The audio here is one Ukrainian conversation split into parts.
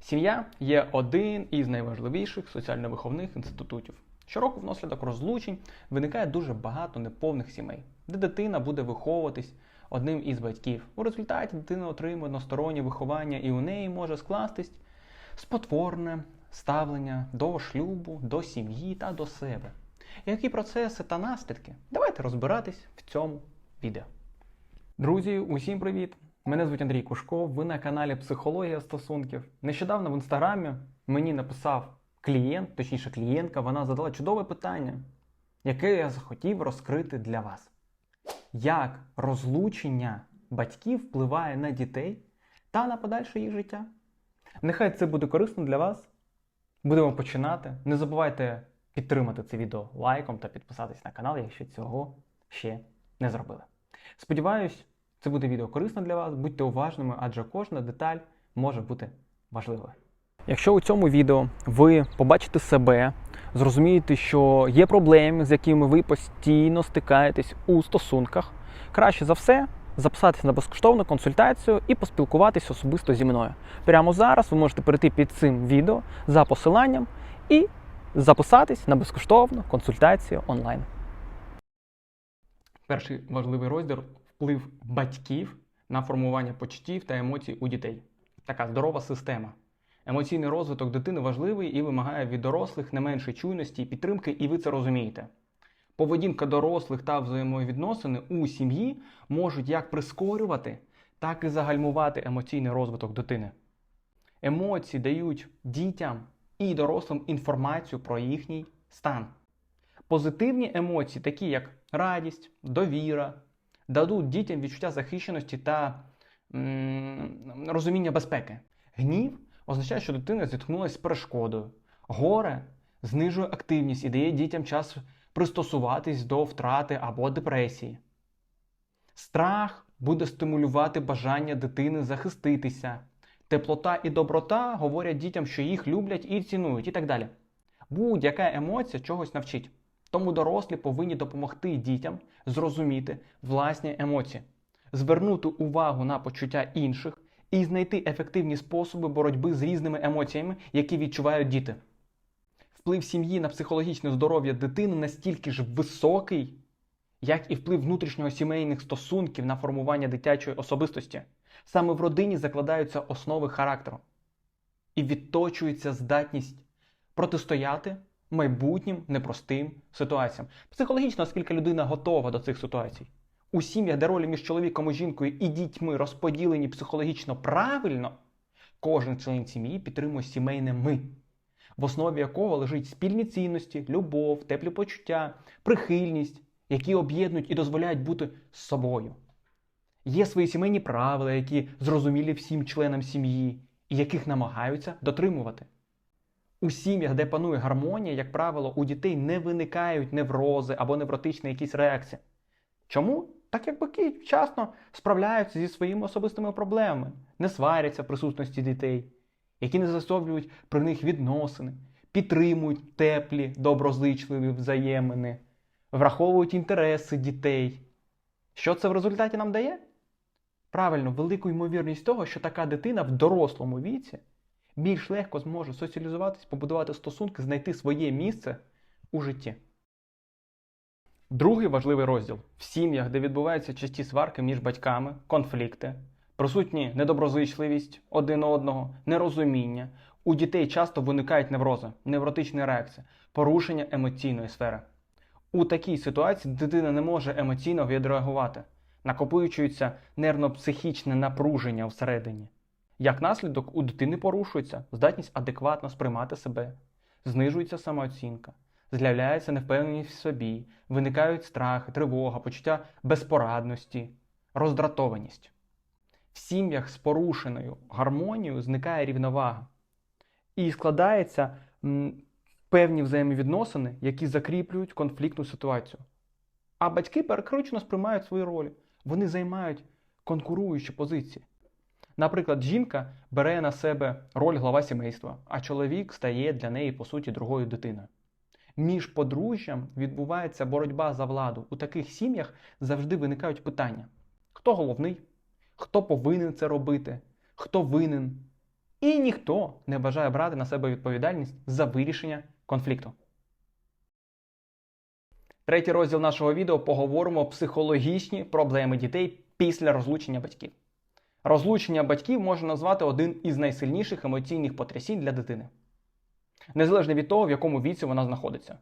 Сім'я є один із найважливіших соціально-виховних інститутів. Щороку внаслідок розлучень виникає дуже багато неповних сімей, де дитина буде виховуватись одним із батьків. У результаті дитина отримує одностороннє виховання і у неї може скластись спотворне ставлення до шлюбу, до сім'ї та до себе. Які процеси та наслідки? Давайте розбиратись в цьому відео. Друзі, усім привіт! Мене звуть Андрій Кушков, ви на каналі Психологія стосунків. Нещодавно в інстаграмі мені написав клієнт, точніше клієнтка, вона задала чудове питання, яке я захотів розкрити для вас. Як розлучення батьків впливає на дітей та на подальше їх життя? Нехай це буде корисно для вас. Будемо починати. Не забувайте підтримати це відео лайком та підписатись на канал, якщо цього ще не зробили. Сподіваюсь, це буде відео корисно для вас. Будьте уважними, адже кожна деталь може бути важливою. Якщо у цьому відео ви побачите себе, зрозумієте, що є проблеми, з якими ви постійно стикаєтесь у стосунках, краще за все записатися на безкоштовну консультацію і поспілкуватись особисто зі мною. Прямо зараз ви можете перейти під цим відео за посиланням і записатись на безкоштовну консультацію онлайн. Перший важливий розділ вплив батьків на формування почуттів та емоцій у дітей. Така здорова система. Емоційний розвиток дитини важливий і вимагає від дорослих не менше чуйності і підтримки, і ви це розумієте. Поведінка дорослих та взаємовідносини у сім'ї можуть як прискорювати, так і загальмувати емоційний розвиток дитини. Емоції дають дітям і дорослим інформацію про їхній стан. Позитивні емоції, такі як радість, довіра, дадуть дітям відчуття захищеності та м, розуміння безпеки. Гнів означає, що дитина зіткнулася з перешкодою. Горе знижує активність і дає дітям час пристосуватись до втрати або депресії. Страх буде стимулювати бажання дитини захиститися. Теплота і доброта говорять дітям, що їх люблять і цінують, і так далі. Будь-яка емоція чогось навчить. Тому дорослі повинні допомогти дітям зрозуміти власні емоції, звернути увагу на почуття інших і знайти ефективні способи боротьби з різними емоціями, які відчувають діти. Вплив сім'ї на психологічне здоров'я дитини настільки ж високий, як і вплив внутрішнього сімейних стосунків на формування дитячої особистості. Саме в родині закладаються основи характеру і відточується здатність протистояти майбутнім непростим ситуаціям. Психологічно, оскільки людина готова до цих ситуацій. У сім'ях, де ролі між чоловіком і жінкою і дітьми розподілені психологічно правильно, кожен член сім'ї підтримує сімейне ми, в основі якого лежить спільні цінності, любов, теплі почуття, прихильність, які об'єднують і дозволяють бути собою. Є свої сімейні правила, які зрозумілі всім членам сім'ї, і яких намагаються дотримувати. У сім'ях, де панує гармонія, як правило, у дітей не виникають неврози або невротичні якісь реакції. Чому? Так як батьки вчасно справляються зі своїми особистими проблемами, не сваряться в присутності дітей, які не засоблюють при них відносини, підтримують теплі, доброзичливі взаємини, враховують інтереси дітей. Що це в результаті нам дає? Правильно, велику ймовірність того, що така дитина в дорослому віці більш легко зможе соціалізуватись, побудувати стосунки, знайти своє місце у житті. Другий важливий розділ в сім'ях, де відбуваються часті сварки між батьками, конфлікти, присутні недоброзичливість один одного, нерозуміння. У дітей часто виникають неврози, невротичні реакції, порушення емоційної сфери. У такій ситуації дитина не може емоційно відреагувати, накопичується нервно-психічне напруження всередині. Як наслідок, у дитини порушується здатність адекватно сприймати себе, знижується самооцінка, з'являється невпевненість в собі, виникають страхи, тривога, почуття безпорадності, роздратованість. В сім'ях з порушеною гармонією зникає рівновага і складаються м, певні взаємовідносини, які закріплюють конфліктну ситуацію. А батьки перекручено сприймають свої ролі. Вони займають конкуруючі позиції. Наприклад, жінка бере на себе роль глава сімейства, а чоловік стає для неї, по суті, другою дитиною. Між подружжям відбувається боротьба за владу. У таких сім'ях завжди виникають питання: хто головний, хто повинен це робити, хто винен. І ніхто не бажає брати на себе відповідальність за вирішення конфлікту. Третій розділ нашого відео поговоримо психологічні проблеми дітей після розлучення батьків. Розлучення батьків можна назвати один із найсильніших емоційних потрясінь для дитини, незалежно від того, в якому віці вона знаходиться.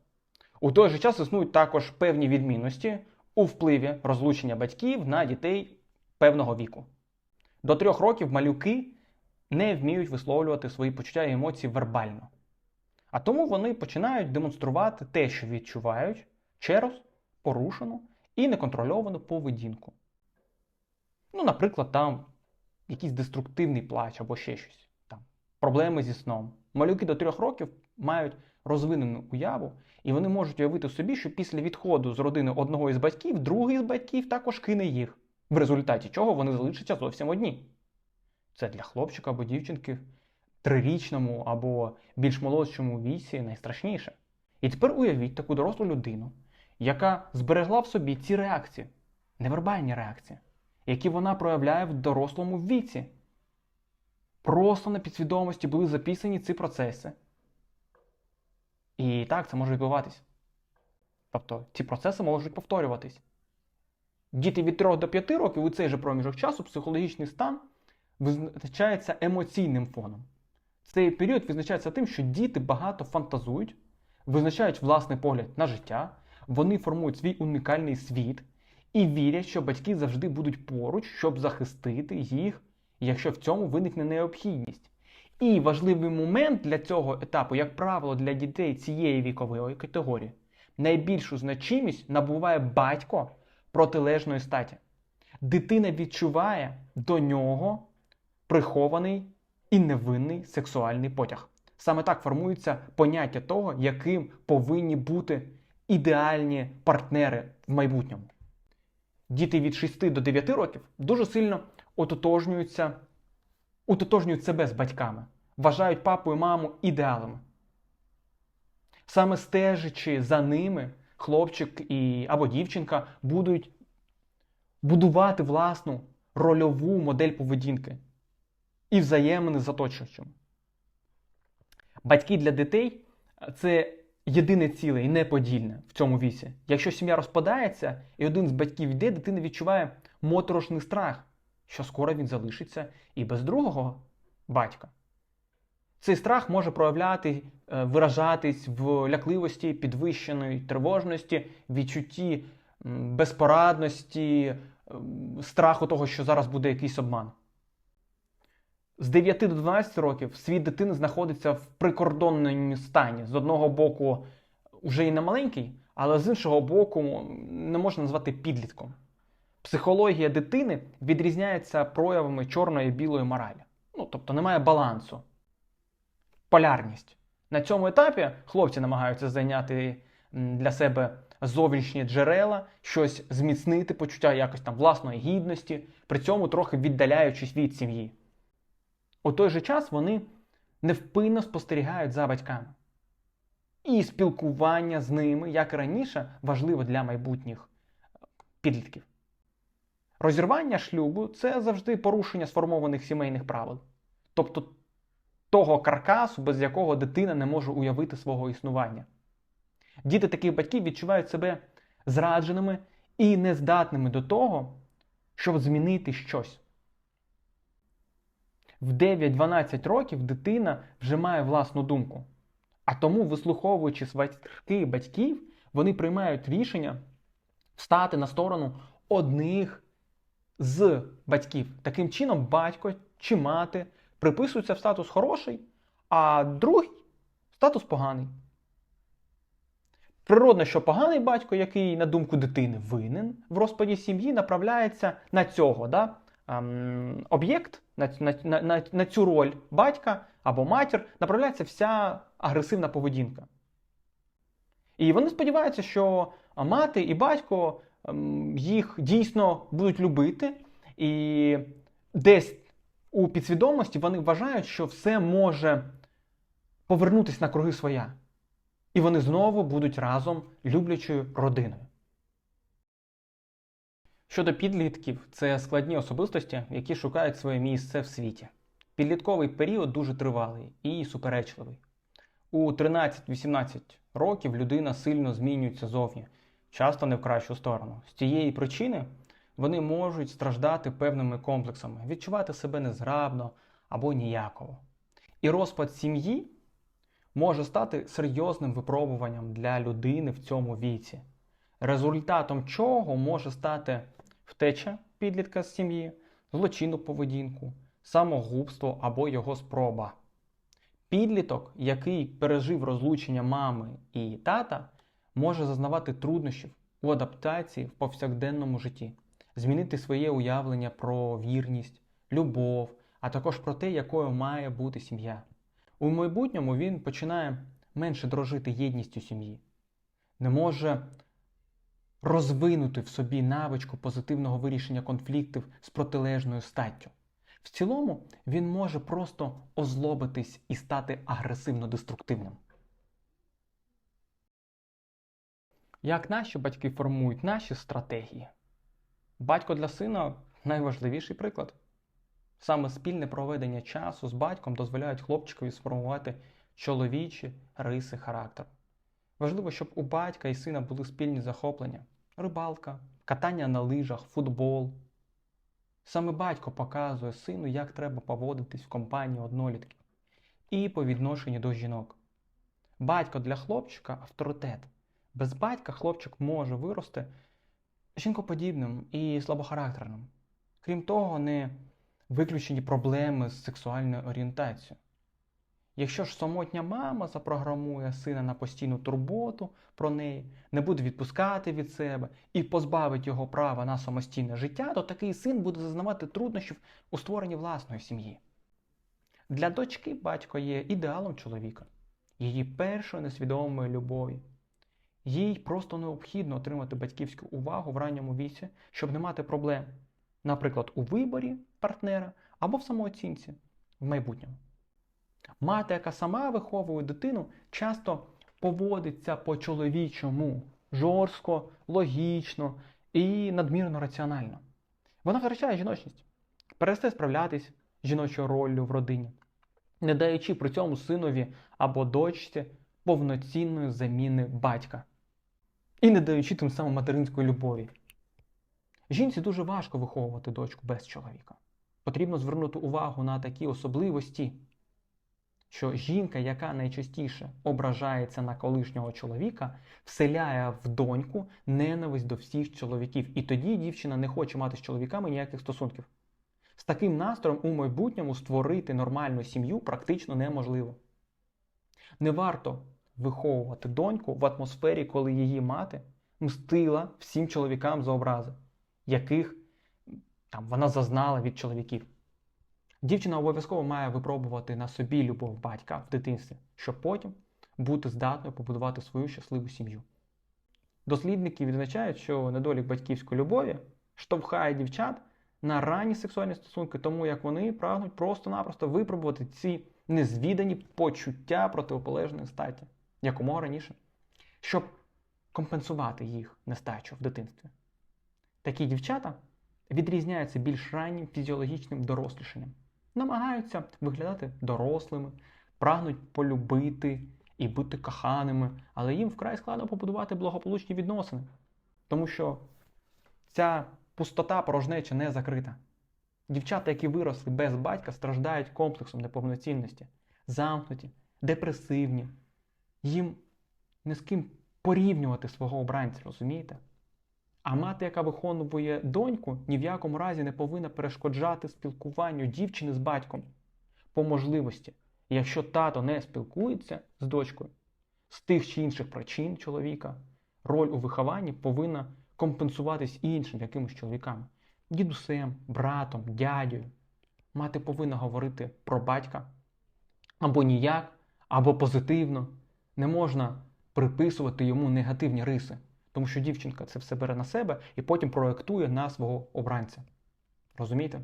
У той же час існують також певні відмінності у впливі розлучення батьків на дітей певного віку. До трьох років малюки не вміють висловлювати свої почуття і емоції вербально. А тому вони починають демонструвати те, що відчувають через порушену і неконтрольовану поведінку. Ну, наприклад, там якийсь деструктивний плач або ще щось. Там, Проблеми зі сном. Малюки до трьох років мають розвинену уяву, і вони можуть уявити собі, що після відходу з родини одного із батьків, другий з батьків також кине їх, в результаті чого вони залишаться зовсім одні. Це для хлопчика або дівчинки трирічному або більш молодшому віці найстрашніше. І тепер уявіть таку дорослу людину, яка зберегла в собі ці реакції, невербальні реакції, які вона проявляє в дорослому віці. Просто на підсвідомості були записані ці процеси. І так, це може відбуватись. Тобто ці процеси можуть повторюватись. Діти від 3 до 5 років у цей же проміжок часу психологічний стан визначається емоційним фоном. Цей період визначається тим, що діти багато фантазують, визначають власний погляд на життя, вони формують свій унікальний світ і вірять, що батьки завжди будуть поруч, щоб захистити їх, якщо в цьому виникне необхідність. І важливий момент для цього етапу, як правило, для дітей цієї вікової категорії, найбільшу значимість набуває батько протилежної статі. Дитина відчуває до нього прихований і невинний сексуальний потяг. Саме так формується поняття того, яким повинні бути ідеальні партнери в майбутньому. Діти від 6 до 9 років дуже сильно ототожнюються, ототожнюють себе з батьками, вважають папу і маму ідеалами. Саме стежачи за ними, хлопчик і, або дівчинка будуть будувати власну рольову модель поведінки і взаємини з оточуючими. Батьки для дітей це єдине ціле і неподільне в цьому віці. Якщо сім'я розпадається і один з батьків йде, дитина відчуває моторошний страх, що скоро він залишиться і без другого батька. Цей страх може проявляти, е, виражатись в лякливості, підвищеної тривожності, відчутті безпорадності, страху того, що зараз буде якийсь обман. З 9 до 12 років світ дитини знаходиться в прикордонному стані. З одного боку, вже і не маленький, але з іншого боку, не можна назвати підлітком. Психологія дитини відрізняється проявами чорної і білої моралі. Ну, тобто немає балансу. Полярність. На цьому етапі хлопці намагаються зайняти для себе зовнішні джерела, щось зміцнити почуття якось там власної гідності, при цьому трохи віддаляючись від сім'ї. У той же час вони невпинно спостерігають за батьками. І спілкування з ними, як і раніше, важливо для майбутніх підлітків. Розірвання шлюбу це завжди порушення сформованих сімейних правил. Тобто того каркасу, без якого дитина не може уявити свого існування. Діти таких батьків відчувають себе зрадженими і нездатними до того, щоб змінити щось. В 9-12 років дитина вже має власну думку. А тому, вислуховуючи сватки батьків, вони приймають рішення стати на сторону одних з батьків. Таким чином, батько чи мати приписуються в статус хороший, а другий статус поганий. Природно, що поганий батько, який, на думку дитини, винен в розпаді сім'ї, направляється на цього да, ем, об'єкт, на, на, на, на цю роль батька або матір, направляється вся агресивна поведінка. І вони сподіваються, що мати і батько ем, їх дійсно будуть любити, і десь у підсвідомості вони вважають, що все може повернутися на круги своя. І вони знову будуть разом люблячою родиною. Щодо підлітків, це складні особистості, які шукають своє місце в світі. Підлітковий період дуже тривалий і суперечливий. У 13-18 років людина сильно змінюється зовні, часто не в кращу сторону. З цієї причини вони можуть страждати певними комплексами, відчувати себе незграбно або ніяково. І розпад сім'ї може стати серйозним випробуванням для людини в цьому віці, результатом чого може стати втеча підлітка з сім'ї, злочинну поведінку, самогубство або його спроба. Підліток, який пережив розлучення мами і тата, може зазнавати труднощів у адаптації в повсякденному житті, змінити своє уявлення про вірність, любов, а також про те, якою має бути сім'я. У майбутньому він починає менше дрожити єдністю сім'ї, не може розвинути в собі навичку позитивного вирішення конфліктів з протилежною статтю. В цілому він може просто озлобитись і стати агресивно-деструктивним. Як наші батьки формують наші стратегії? Батько для сина найважливіший приклад. Саме спільне проведення часу з батьком дозволяють хлопчикові сформувати чоловічі риси характеру. Важливо, щоб у батька і сина були спільні захоплення: рибалка, катання на лижах, футбол. Саме батько показує сину, як треба поводитись в компанії однолітків і по відношенню до жінок. Батько для хлопчика авторитет. Без батька хлопчик може вирости жінкоподібним і слабохарактерним. Крім того, не виключені проблеми з сексуальною орієнтацією. Якщо ж самотня мама запрограмує сина на постійну турботу про неї, не буде відпускати від себе і позбавить його права на самостійне життя, то такий син буде зазнавати труднощів у створенні власної сім'ї. Для дочки батько є ідеалом чоловіка, її першою несвідомою любові. Їй просто необхідно отримати батьківську увагу в ранньому віці, щоб не мати проблем, наприклад, у виборі партнера або в самооцінці в майбутньому. Мати, яка сама виховує дитину, часто поводиться по-чоловічому, жорстко, логічно і надмірно раціонально. Вона втрачає жіночність, перестає справлятись жіночою роллю в родині, не даючи при цьому синові або дочці повноцінної заміни батька. І не даючи тим самим материнської любові. Жінці дуже важко виховувати дочку без чоловіка. Потрібно звернути увагу на такі особливості, що жінка, яка найчастіше ображається на колишнього чоловіка, вселяє в доньку ненависть до всіх чоловіків. І тоді дівчина не хоче мати з чоловіками ніяких стосунків. З таким настроєм у майбутньому створити нормальну сім'ю практично неможливо. Не варто виховувати доньку в атмосфері, коли її мати мстила всім чоловікам за образи, яких там, вона зазнала від чоловіків. Дівчина обов'язково має випробувати на собі любов батька в дитинстві, щоб потім бути здатною побудувати свою щасливу сім'ю. Дослідники відзначають, що недолік батьківської любові штовхає дівчат на ранні сексуальні стосунки, тому як вони прагнуть просто-напросто випробувати ці незвідані почуття протиполежної статі якомога раніше, щоб компенсувати їх нестачу в дитинстві. Такі дівчата відрізняються більш раннім фізіологічним дорослішанням, намагаються виглядати дорослими, прагнуть полюбити і бути коханими, але їм вкрай складно побудувати благополучні відносини, тому що ця пустота порожнеча не закрита. Дівчата, які виросли без батька, страждають комплексом неповноцінності, замкнуті, депресивні. Їм не з ким порівнювати свого обранця, розумієте? А мати, яка виховує доньку, ні в якому разі не повинна перешкоджати спілкуванню дівчини з батьком по можливості. Якщо тато не спілкується з дочкою з тих чи інших причин чоловіка, роль у вихованні повинна компенсуватись іншим якимось чоловіками дідусем, братом, дядю. Мати повинна говорити про батька або ніяк, або позитивно. Не можна приписувати йому негативні риси, тому що дівчинка це все бере на себе і потім проєктує на свого обранця. Розумієте?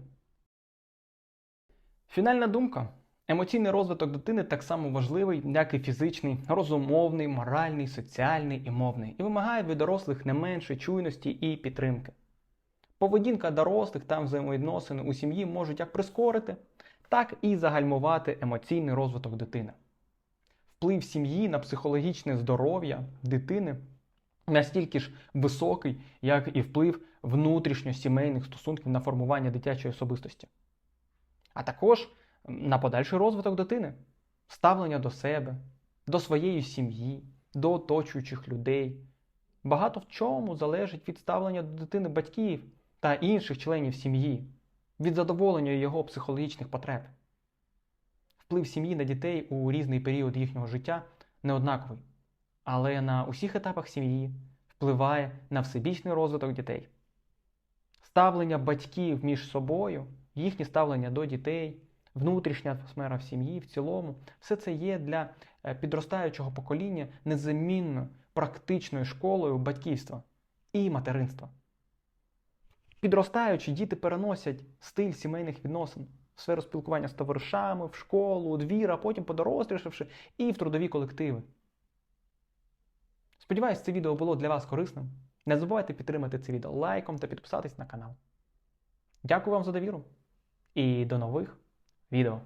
Фінальна думка. Емоційний розвиток дитини так само важливий, як і фізичний, розумовний, моральний, соціальний і мовний, і вимагає від дорослих не менше чуйності і підтримки. Поведінка дорослих та взаємовідносини у сім'ї можуть як прискорити, так і загальмувати емоційний розвиток дитини. Вплив сім'ї на психологічне здоров'я дитини настільки ж високий, як і вплив внутрішньосімейних стосунків на формування дитячої особистості, а також на подальший розвиток дитини, ставлення до себе, до своєї сім'ї, до оточуючих людей. Багато в чому залежить від ставлення до дитини батьків та інших членів сім'ї, від задоволення його психологічних потреб. Вплив сім'ї на дітей у різний період їхнього життя неоднаковий, але на усіх етапах сім'ї впливає на всебічний розвиток дітей. Ставлення батьків між собою, їхнє ставлення до дітей, внутрішня атмосфера в сім'ї в цілому, все це є для е, підростаючого покоління незамінною практичною школою батьківства і материнства. Підростаючи, діти переносять стиль сімейних відносин в сферу спілкування з товаришами, в школу, у двір, а потім подорослішавши і в трудові колективи. Сподіваюсь, це відео було для вас корисним. Не забувайте підтримати це відео лайком та підписатись на канал. Дякую вам за довіру і до нових відео.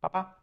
Па-па!